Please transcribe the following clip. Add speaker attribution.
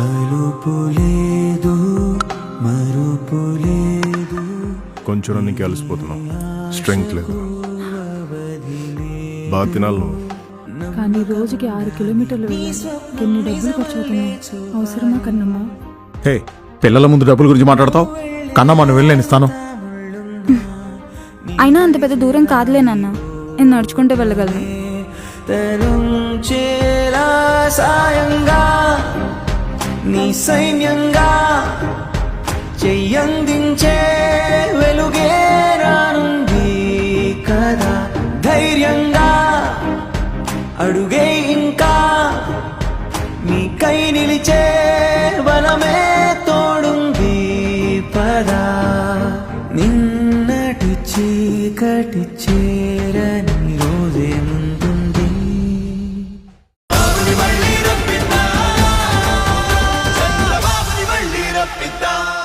Speaker 1: అలుపు లేదు మరుపు లేదు
Speaker 2: కొంచెం నీకు అలసిపోతున్నావు స్ట్రెంగ్త్ లేదు. బాగా తినాలి నువ్వు.
Speaker 3: కానీ రోజుకి ఆరు కిలోమీటర్లు వెళ్ళాలి. ఎన్ని డబ్బులు ఖర్చు అవుతున్నాయి? అవసరమా కన్నమ్మా?
Speaker 4: హే పిల్లల ముందు డబ్బుల గురించి మాట్లాడతావు? కన్నా మనం వెళ్ళి నేను ఇస్తాను
Speaker 5: అయినా అంత పెద్ద దూరం కాదులే నాన్న. నేను నడుచుకుంటూ వెళ్ళగలను.
Speaker 1: తరుంచేలా సాయంగా నీ సైన్యంగా చెయ్యందించే వెలుగే రానుంది కదా. ధైర్యంగా అడుగే ఇంకా నీకై నిలిచే బలమే తోడుంది పదా. నిన్నటి చీకటి చేరని Sita.